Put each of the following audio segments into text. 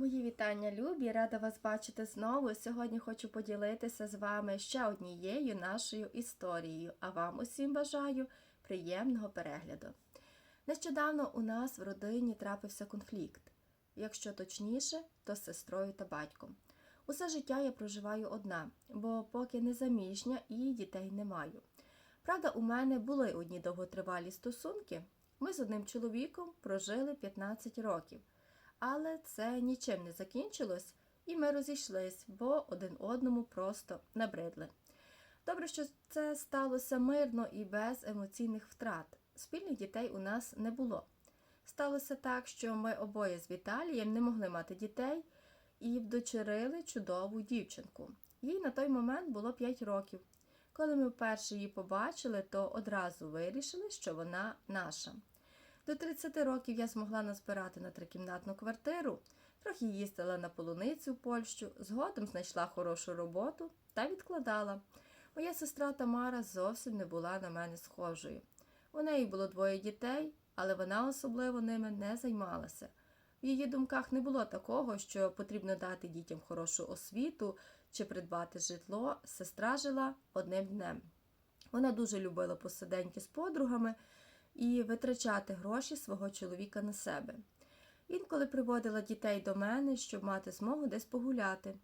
Мої вітання, любі! Рада вас бачити знову. Сьогодні хочу поділитися з вами ще однією нашою історією, а вам усім бажаю приємного перегляду. Нещодавно у нас в родині трапився конфлікт, якщо точніше, то з сестрою та батьком. Усе життя я проживаю одна, бо поки не заміжня і дітей не маю. Правда, у мене були одні довготривалі стосунки. Ми з одним чоловіком прожили 15 років. Але це нічим не закінчилось, і ми розійшлись, бо один одному просто набридли. Добре, що це сталося мирно і без емоційних втрат. Спільних дітей у нас не було. Сталося так, що ми обоє з Віталієм не могли мати дітей і вдочерили чудову дівчинку. Їй на той момент було 5 років. Коли ми вперше її побачили, то одразу вирішили, що вона наша. До 30 років я змогла назбирати на трикімнатну квартиру, трохи їздила на полуницю в Польщу, згодом знайшла хорошу роботу та відкладала. Моя сестра Тамара зовсім не була на мене схожою. У неї було двоє дітей, але вона особливо ними не займалася. В її думках не було такого, що потрібно дати дітям хорошу освіту чи придбати житло. Сестра жила одним днем. Вона дуже любила посиденьки з подругами і витрачати гроші свого чоловіка на себе. Інколи приводила дітей до мене, щоб мати змогу десь погуляти.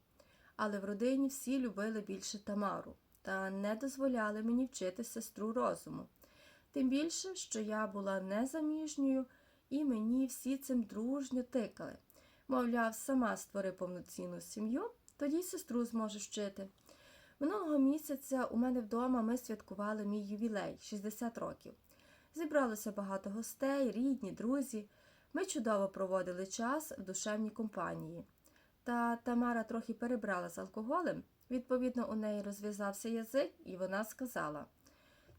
Але в родині всі любили більше Тамару та не дозволяли мені вчити сестру розуму. Тим більше, що я була незаміжньою, і мені всі цим дружньо тикали. Мовляв, сама створи повноцінну сім'ю, тоді й сестру зможеш вчити. Минулого місяця у мене вдома ми святкували мій ювілей 60 років. Зібралося багато гостей, рідні, друзі. Ми чудово проводили час в душевній компанії. Та Тамара трохи перебрала з алкоголем, відповідно, у неї розв'язався язик, і вона сказала: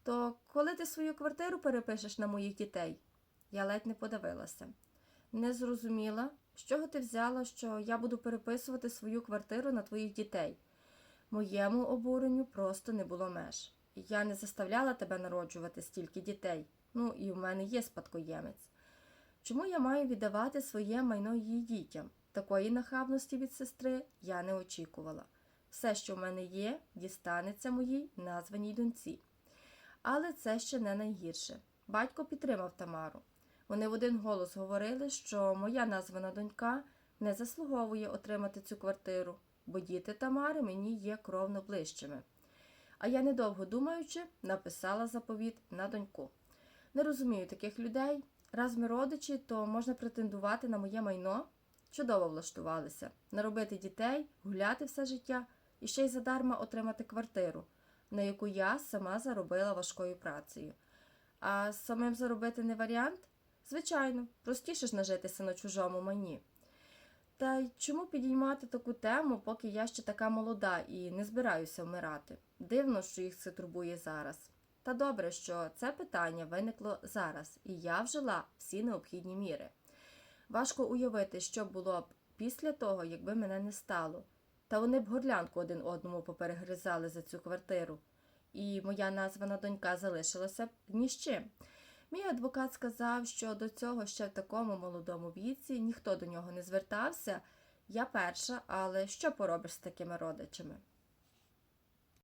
То коли ти свою квартиру перепишеш на моїх дітей? Я ледь не подивилася. Не зрозуміла, з чого ти взяла, що я буду переписувати свою квартиру на твоїх дітей. Моєму обуренню просто не було меж. Я не заставляла тебе народжувати стільки дітей. Ну, і в мене є спадкоємець. Чому я маю віддавати своє майно її дітям? Такої нахабності від сестри я не очікувала. Все, що в мене є, дістанеться моїй названій доньці. Але це ще не найгірше. Батько підтримав Тамару. Вони в один голос говорили, що моя названа донька не заслуговує отримати цю квартиру, бо діти Тамари мені є кровно ближчими. А я, недовго думаючи, написала заповіт на доньку. Не розумію таких людей. Раз ми родичі, то можна претендувати на моє майно. Чудово влаштувалися, наробити дітей, гуляти все життя і ще й задарма отримати квартиру, на яку я сама заробила важкою працею. А самим заробити не варіант? Звичайно, простіше ж нажитися на чужому майні. Та й чому підіймати таку тему, поки я ще така молода і не збираюся вмирати? Дивно, що їх це турбує зараз. Та добре, що це питання виникло зараз, і я вжила всі необхідні міри. Важко уявити, що було б після того, якби мене не стало. Та вони б горлянку один одному поперегризали за цю квартиру, і моя названа донька залишилася б ні з чим. Мій адвокат сказав, що до цього ще в такому молодому віці ніхто до нього не звертався. Я перша, але що поробиш з такими родичами?